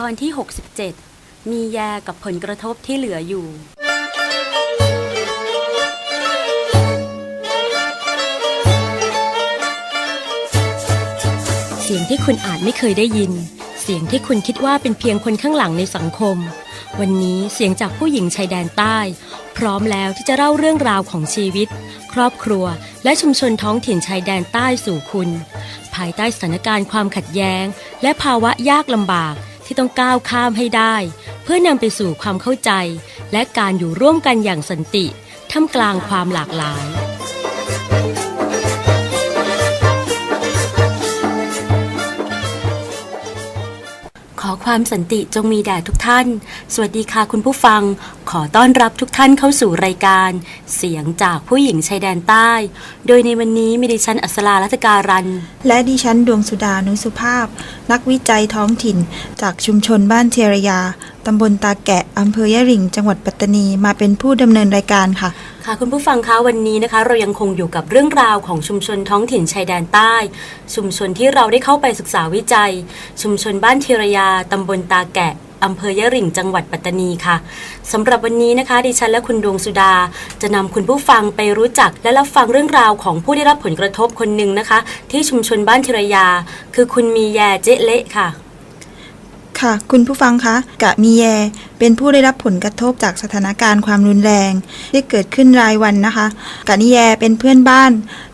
ตอนที่ 67 มีแยกับผลกระทบที่เหลืออยู่ เสียงที่คุณอาจไม่เคยได้ยิน เสียงที่คุณคิดว่าเป็นเพียงคนข้างหลังในสังคม วันนี้เสียงจากผู้หญิงชายแดนใต้ พร้อมแล้วที่จะเล่าเรื่องราวของชีวิต ครอบครัว และชุมชนท้องถิ่นชายแดนใต้สู่คุณ ภายใต้สถานการณ์ความขัดแย้ง และภาวะยากลำบาก ที่ต้องก้าวข้ามให้ได้ เพื่อนำไปสู่ความเข้าใจ และการอยู่ร่วมกันอย่างสันติท่ามกลางความหลากหลาย อความสันติจงมีแด่ทุกท่าน สวัสดีค่ะคุณผู้ฟัง ขอต้อนรับทุกท่านเข้าสู่รายการ เสียงจากผู้หญิงชายแดนใต้ โดยในวันนี้มีดิฉันอัศรารัตการัน และดิฉันดวงสุดานุสุภาพ นักวิจัยท้องถิ่น จากชุมชนบ้านเทรยา ตำบลตาแกะอำเภอยะริ่งจังหวัดปัตตานีมาเป็นผู้ดำเนินรายการค่ะ ค่ะคุณผู้ฟังคะวันนี้นะคะ เรายังคงอยู่กับเรื่องราวของชุมชนท้องถิ่นชายแดนใต้ ชุมชนที่เราได้เข้าไปศึกษาวิจัย ชุมชนบ้านเทรยาตำบลตาแกะอำเภอยะริ่งจังหวัดปัตตานีค่ะสำหรับวันนี้นะคะ ดิฉันและคุณดวงสุดา จะนำคุณผู้ฟังไปรู้จักและรับฟังเรื่องราวของผู้ได้รับผลกระทบคนหนึ่งนะคะ ที่ชุมชนบ้านเทรยา คือคุณมีแยเจ๊เละค่ะ ค่ะ คุณผู้ฟังคะกะมีแย เป็นผู้ได้รับผลกระทบจากสถานการณ์ความรุนแรง ที่เกิดขึ้นรายวันนะคะกะนิแยเป็นเพื่อนบ้าน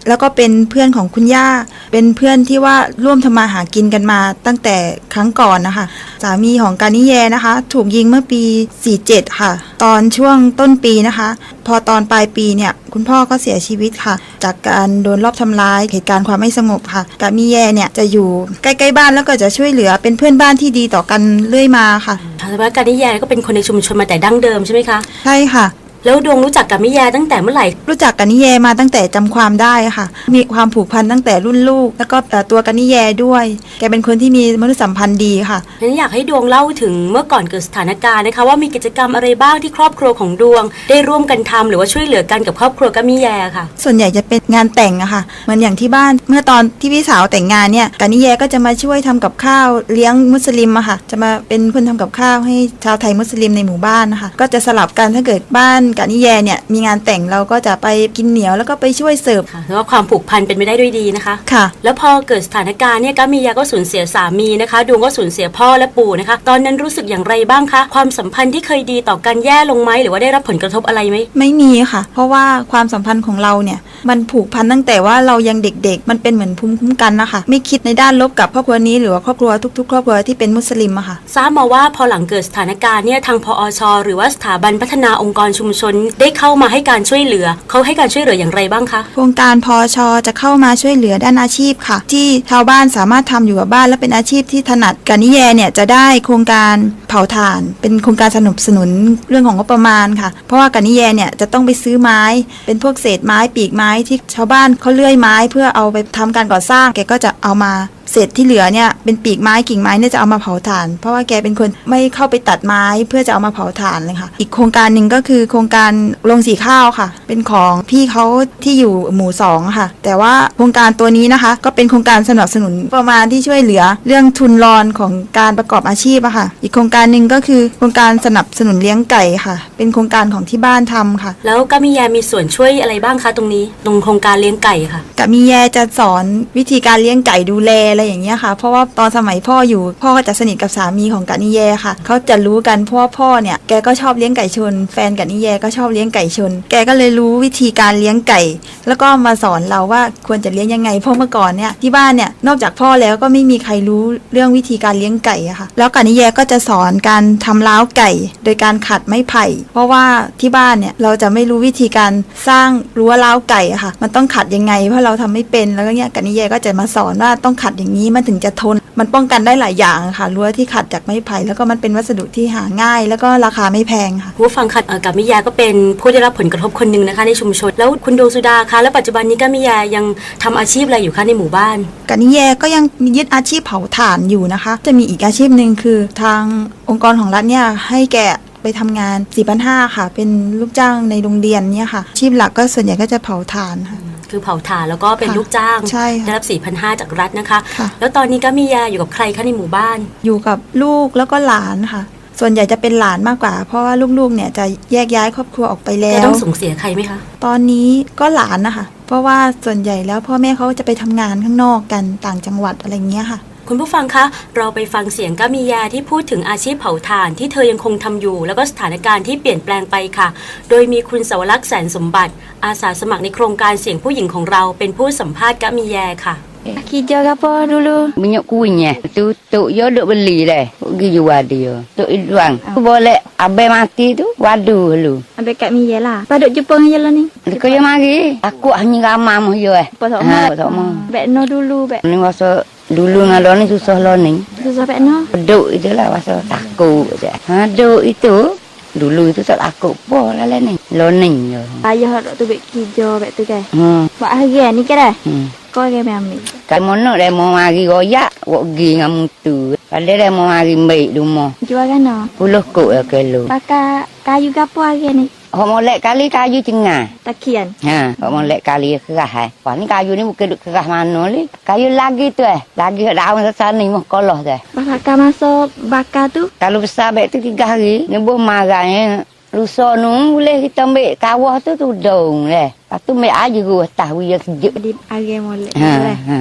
แล้วก็เป็นเพื่อนของคุณย่า เป็นเพื่อนที่ว่าร่วมทำมาหากินกันมาตั้งแต่ครั้งก่อนนะคะสามีของกานิแยนะคะ ถูกยิงเมื่อปี 47 ค่ะ ตอนช่วงต้นปีนะคะพอตอนปลายปีเนี่ยคุณพ่อก็เสียชีวิตค่ะ จากการโดนลอบทำร้ายเหตุการณ์ความไม่สงบค่ะกามิแยเนี่ยจะอยู่ใกล้ๆบ้านแล้วก็จะช่วยเหลือเป็นเพื่อนบ้านที่ดีต่อกันเรื่อยมาค่ะแต่ว่าการนิยายก็เป็นคนในชุมชนมาแต่ดั้งเดิมใช่ไหมคะ ใช่ค่ะ แล้วดวงรู้จักกับมิยาตั้งแต่เมื่อไหร่ รู้จักกานิแยมาตั้งแต่จำความได้ค่ะ มีความผูกพันตั้งแต่รุ่นลูก แล้วก็เอ่อตัวกานิแยด้วย แกเป็นคนที่มีมนุษยสัมพันธ์ดีค่ะงั้นอยากให้ดวงเล่าถึงเมื่อก่อนเกิดสถานการณ์นะคะ ว่ามีกิจกรรมอะไรบ้างที่ครอบครัวของดวง ได้ร่วมกันทำหรือว่าช่วยเหลือกันกับครอบครัวกัมมิแยค่ะ ส่วนใหญ่จะเป็นงานแต่งอะค่ะ เหมือนอย่างที่บ้านเมื่อตอนที่พี่สาวแต่งงานเนี่ยกานิแยก็จะมาช่วยทำกับข้าวเลี้ยงมุสลิมอะค่ะ จะมาเป็นคนทำกับข้าวให้ชาวไทยมุสลิมในหมู่บ้านนะคะก็จะสลับกันถ้าเกิดบ้านกานิแยเนี่ยมีงานแต่งเราก็จะไปกินเหนียวแล้วก็ไปช่วยเสิร์ฟ ค่ะแล้วก็ความผูกพันเป็นไปได้ด้วยดีนะคะ ค่ะ แล้วพอเกิดสถานการณ์เนี่ยกัมมิยาก็สูญเสียสามีนะคะ ดวงก็สูญเสียพ่อและปู่นะคะ ตอนนั้นรู้สึกอย่างไรบ้างคะ ความสัมพันธ์ที่เคยดีต่อกันแย่ลงไหมหรือว่าได้รับผลกระทบอะไรไหม ไม่มีค่ะ เพราะว่าความสัมพันธ์ของเราเนี่ยมันผูกพันตั้งแต่ว่าเรายังเด็กๆ มันเป็นเหมือนภูมิคุ้มกันนะคะไม่คิดในด้านลบกับครอบครัวนี้หรือว่าครอบครัวทุกๆ ครอบครัวที่เป็นมุสลิมอะค่ะ ทราบมาว่าพอหลังเกิดสถานการณ์เนี่ยทางพอชหรือว่าสถาบันพัฒนาองค์กรชุมชนได้เข้ามาให้การช่วยเหลือ เขาให้การช่วยเหลืออย่างไรบ้างคะโครงการพอชอจะเข้ามาช่วยเหลือด้านอาชีพค่ะ ที่ชาวบ้านสามารถทำอยู่กับบ้านและเป็นอาชีพที่ถนัดกานิแยเนี่ยจะได้โครงการ เผาถ่าน เป็นโครงการสนับสนุนเรื่องของงบประมาณค่ะ เพราะว่ากานิแยเนี่ยจะต้องไปซื้อไม้ เป็นพวกเศษไม้ปีกไม้ที่ชาวบ้านเขาเลื่อยไม้ เพื่อเอาไปทำการก่อสร้าง แกก็จะเอามาเศษที่เหลือเนี่ยเป็นปีกไม้กิ่งไม้เนี่ยจะเอามาเผาถ่าน เพราะว่าแกเป็นคนไม่เข้าไปตัดไม้เพื่อจะเอามาเผาถ่านเลยค่ะ อีกโครงการหนึ่งก็คือโครงการโรงสีข้าวค่ะ เป็นของพี่เขาที่อยู่หมู่สองค่ะ แต่ว่าโครงการตัวนี้นะคะ ก็เป็นโครงการสนับสนุนประมาณที่ช่วยเหลือ เรื่องทุนรอนของการประกอบอาชีพอะค่ะ อีกโครงการหนึ่งก็คือโครงการสนับสนุนเลี้ยงไก่ค่ะ เป็นโครงการของที่บ้านทำค่ะแล้วกัมมิยามีส่วนช่วยอะไรบ้างคะตรงนี้ ตรงโครงการเลี้ยงไก่ค่ะ กับมีแยจะสอนวิธีการเลี้ยงไก่ดูแลอะไรอย่างเงี้ยค่ะ เพราะว่าตอนสมัยพ่ออยู่พ่อก็จะสนิทกับสามีของกานิแยค่ะเขาจะรู้กันเพราะว่าพ่อเนี่ยแกก็ชอบเลี้ยงไก่ชน แฟนกานิแยก็ชอบเลี้ยงไก่ชน แกก็เลยรู้วิธีการเลี้ยงไก่ แล้วก็มาสอนเราว่าควรจะเลี้ยงยังไงเพราะเมื่อก่อนเนี่ยที่บ้านเนี่ยนอกจากพ่อแล้วก็ไม่มีใครรู้เรื่องวิธีการเลี้ยงไก่อะค่ะ แล้วกานิแยก็จะสอนการทำล้าวไก่ โดยการขัดไม้ไผ่ เพราะว่าที่บ้านเนี่ยเราจะไม่รู้วิธีการสร้างรั้วล้าวไก่ค่ะ มันต้องขัดยังไงเพราะเราทำไม่เป็นแล้วก็เนี่ยกันิแยก็จะมาสอนว่าต้องขัดอย่างนี้มันถึงจะทน มันป้องกันได้หลายอย่างอะค่ะรั้วที่ขัดจากไม้ไผ่แล้วก็มันเป็นวัสดุที่หาง่าย แล้วก็ราคาไม่แพงค่ะผู้ฟังค่ะเอ่อกัมมิยาก็เป็นผู้ได้รับผลกระทบคนหนึ่งนะคะในชุมชน แล้วคุณดวงสุดาคะแล้วปัจจุบันนี้กัมมิยายังทำอาชีพอะไรอยู่คะในหมู่บ้านกานิแยก็ยังยึดอาชีพเผาถ่านอยู่นะคะ จะมีอีกอาชีพหนึ่งคือทางองค์กรของรัฐเนี่ยให้แกไปทำงาน4 5 0 0ค่ะ เป็นลูกจ้างในโรงเรียนเนี่ยค่ะอาชีพหลักก็ส่วนใหญ่ก็จะเผาถ่านค่ะ คือเผาถ่านแล้วก็เป็นค่ะลูกจ้างใช่ค่ะได้รับ 4,500 จากรัฐนะคะ ค่ะ แล้วตอนนี้ก็มียาอยู่กับใครคะในหมู่บ้าน อยู่กับลูกแล้วก็หลานค่ะ ส่วนใหญ่จะเป็นหลานมากกว่า เพราะว่าลูกๆเนี่ยจะแยกย้ายครอบครัวออกไปแล้จะวต้องส่งเสียใครไหมคะ ตอนนี้ก็หลานนะคะ เพราะว่าส่วนใหญ่แล้วพ่อแม่เขาจะไปทำงานข้างนอกกันต่างจังหวัดอะไรอย่างเงี้ยค่ะ คุณผู้ฟังคะ เราไปฟังเสียงกามียาที่พูดถึงอาชีพเผาถ่านที่เธอยังคงทำอยู่ แล้วก็สถานการณ์ที่เปลี่ยนแปลงไปค่ะ โดยมีคุณสวรักษ์แสนสมบัติ อาสาสมัครในโครงการเสียงผู้หญิงของเราเป็นผู้สัมภาษณ์กามียาค่ะ Kerja ke apa dulu? Minyak kunyah. Tu tok yo duk beli dah. Pergi jual dia. Tok Idwan. Tu boleh abai mati tu wadu lu. Ambil kat Mia lah. Pada jumpa dengan jalan ni. Dia kaya mari. Aku hanya ramah moh yo eh. Apa tak Ha, mau? tak mau. Bek no dulu bek. Ni rasa dulu dengan lo ni susah lo ni. Susah bek no. Duk itulah rasa takut je. Ha, duk itu. Dulu itu tak takut apa lah lah ni. Lo ni je. Ayah dok tu bek kerja bek tu kan. Hmm. Buat hari ni ke dah? Hmm. Kau ke ambil. Kalau mana dia mau mari royak, wak pergi dengan mutu. Kalau dia mau mari baik rumah. Jual kan? Puluh kok ya kilo. Pakai kayu apa hari ni? Orang molek kali kayu cengah. Takian. Ha, kau molek kali keras eh. Wah ni kayu ni bukan duk keras mana ni. Kayu lagi tu eh. Lagi kat daun sana ni mah kolah tu eh. Bakar masuk bakar tu. Kalau besar baik tu tiga hari. Ni buah marah eh. Lusa nu boleh kita ambil kawah tu tu dong leh. Lepas tu ambil air gua tahu ya sejuk. Di hari molek. Ha, Boleh. ha.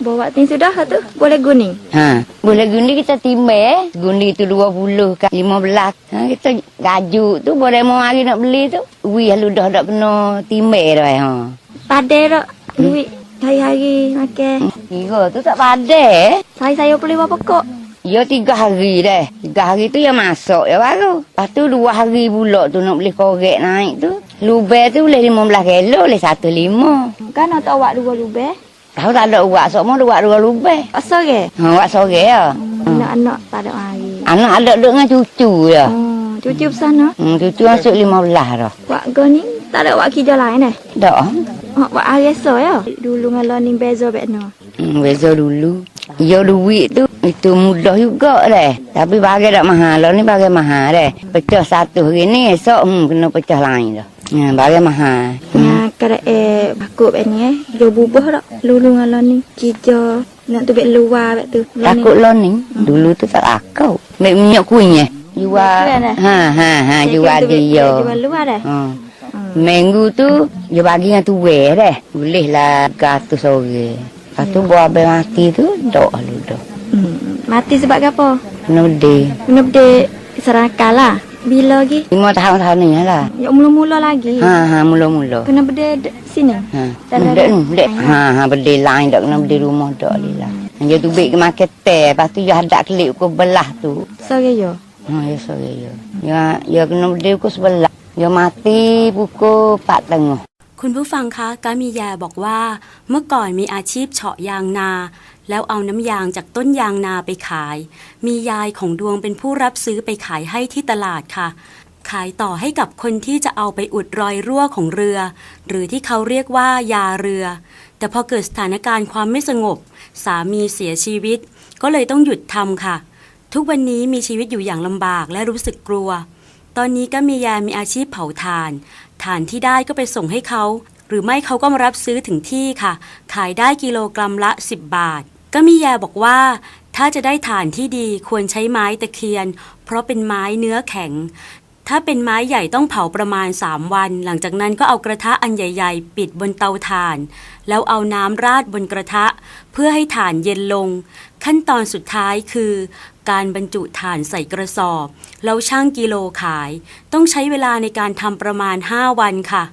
Bawa tin sudah tu. Boleh guning. Ha, boleh gundi kita timbang eh. Gundi tu 20 kan 15. Ha, kita gajuk tu boleh mau hari nak beli tu. Ui halu dah dak kena timbang dah eh. Ha. Padai dok. Duit. Hari-hari makan. Kira tu tak padat. Saya saya boleh buat pokok. Ya tiga hari dah. Tiga hari tu ya masuk ya baru. Lepas tu dua hari pula tu nak beli korek naik tu. Lubek tu boleh 15 kilo, boleh satu lima. Kan nak awak dua lubeh. Tahu tak ada uak sok mau uak dua lubek. Asal ke? Ha, uak sore ya. Anak-anak tak ada hari. Anak ada duduk dengan cucu ya. Oh, cucu no. Hmm, cucu masuk 15 dah. Wak go ni tak ada wak kerja lain eh. Dah. Oh, wak hari esok ya. Dulu dengan learning bezo bet no. Hmm, beza dulu. Ya duit tu itu mudah juga deh. Tapi bagi tak mahal. Lah ni bagi mahal deh. Pecah satu hari ni esok hmm, kena pecah lain dah. Ha, bagi mahal. Ya, kada eh bakut bet ni eh. Dia bubuh tak. Dulu dengan learning kerja nak tu bet luar bet tu. Takut lo ni. Dulu tu tak takut. Mek minyak kunyah. Jual. Jual dah? Ha ha ha jual dia. Jual luar dah. Ha. Minggu tu dia bagi dengan tu weh deh. Boleh lah gatu sore. Lepas tu buah abang mati tu dok lu dok. Hmm. Mati sebab apa? Kena berde serakal lah. Bila lagi? Lima tahun-tahun ni lah. Ya mula-mula lagi. Ha ha mula-mula. Kena berde de- sini. Ha. Tak ada ni. Ha ha bedi lain dak kena bedi rumah dak li lah. Dia tu baik ke makan teh, lepas tu dia hadap kelip ke belah tu. Sore yo. Ha ya sore ya. Ya ya kena bedi ke sebelah. Dia mati pukul 4 tengah. คุณผู้ฟังคะกามียาบอกว่า เมื่อก่อนมีอาชีพเฉาะยางนา แล้วเอาน้ำยางจากต้นยางนาไปขาย มียายของดวงเป็นผู้รับซื้อไปขายให้ที่ตลาดค่ะ ขายต่อให้กับคนที่จะเอาไปอุดรอยรั่วของเรือ หรือที่เขาเรียกว่ายาเรือ แต่พอเกิดสถานการณ์ความไม่สงบ สามีเสียชีวิต ก็เลยต้องหยุดทำค่ะ ทุกวันนี้มีชีวิตอยู่อย่างลำบากและรู้สึกกลัว ตอนนี้ก็มียามีอาชีพเผาถ่าน ถ่านที่ได้ก็ไปส่งให้เขา หรือไม่เขาก็มารับซื้อถึงที่ค่ะ ขายได้กิโลกรัมละ 10 บาท ก็มียาบอกว่า ถ้าจะได้ถ่านที่ดีควรใช้ไม้ตะเคียน เพราะเป็นไม้เนื้อแข็ง ถ้าเป็นไม้ใหญ่ต้องเผาประมาณ 3 วัน หลังจากนั้นก็เอากระทะอันใหญ่ ๆ ปิดบนเตาถ่าน แล้วเอาน้ำราดบนกระทะ เพื่อให้ถ่านเย็นลง ขั้นตอนสุดท้ายคือ การบรรจุถ่านใส่กระสอบ แล้วช่างกิโลขาย ต้องใช้เวลาในการทำประมาณ 5 วันค่ะ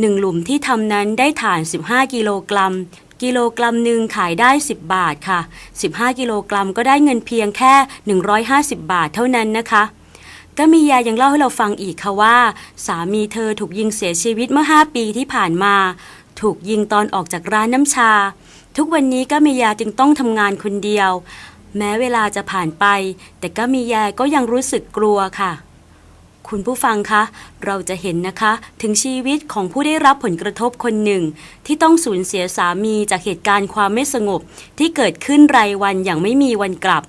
หนึ่งหลุมที่ทำนั้นได้ถ่าน 15 กิโลกรัม กิโลกรัมหนึ่งขายได้ 10 บาทค่ะ 15 กิโลกรัมก็ได้เงินเพียงแค่ 150 บาทเท่านั้นนะคะก็มียายังเล่าให้เราฟังอีกค่ะว่า สามีเธอถูกยิงเสียชีวิตเมื่อ 5 ปีที่ผ่านมา ถูกยิงตอนออกจากร้านน้ำชา ทุกวันนี้ก็มียาจึงต้องทำงานคนเดียว แม้เวลาจะผ่านไป แต่ก็มียาก็ยังรู้สึกกลัวค่ะ คุณผู้ฟังคะ เราจะเห็นนะคะถึงชีวิตของผู้ได้รับผลกระทบคนหนึ่ง ที่ต้องสูญเสียสามีจากเหตุการณ์ความไม่สงบ ที่เกิดขึ้นรายวันอย่างไม่มีวันกลับ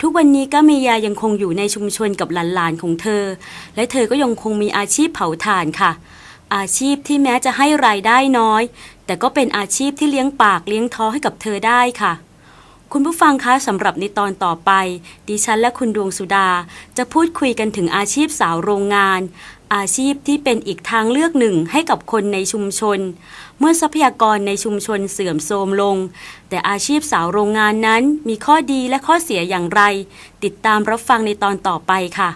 ทุกวันนี้ก็มียายังคงอยู่ในชุมชนกับหลานๆของเธอ และเธอก็ยังคงมีอาชีพเผาถ่านค่ะ อาชีพที่แม้จะให้รายได้น้อย แต่ก็เป็นอาชีพที่เลี้ยงปากเลี้ยงท้องให้กับเธอได้ค่ะ คุณผู้ฟังคะสำหรับในตอนต่อไป ดิฉันและคุณดวงสุดา จะพูดคุยกันถึงอาชีพสาวโรงงาน อาชีพที่เป็นอีกทางเลือกหนึ่งให้กับคนในชุมชน เมื่อทรัพยากรในชุมชนเสื่อมโทรมลง แต่อาชีพสาวโรงงานนั้นมีข้อดีและข้อเสียอย่างไร ติดตามรับฟังในตอนต่อไปค่ะ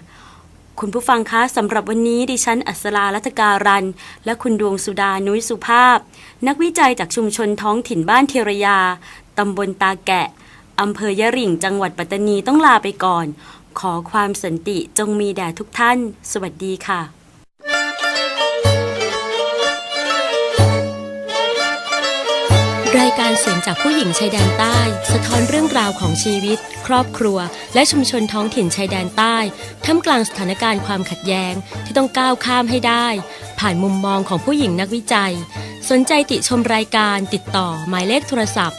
คุณผู้ฟังคะสำหรับวันนี้ดิฉันอัศราลัตการัน และคุณดวงสุดานุ้ยสุภาพ นักวิจัยจากชุมชนท้องถิ่นบ้านเทรยาตำบลตาแกะ อำเภอยะหริ่งจังหวัดปัตตานีต้องลาไปก่อน ขอความสันติจงมีแด่ทุกท่าน สวัสดีค่ะรายการเสียงจากผู้หญิงชายแดนใต้ สะท้อนเรื่องราวของชีวิต ครอบครัว และชุมชนท้องถิ่นชายแดนใต้ท่ามกลางสถานการณ์ความขัดแย้งที่ต้องก้าวข้ามให้ได้ ผ่านมุมมองของผู้หญิงนักวิจัย สนใจติชมรายการติดต่อหมายเลขโทรศัพท์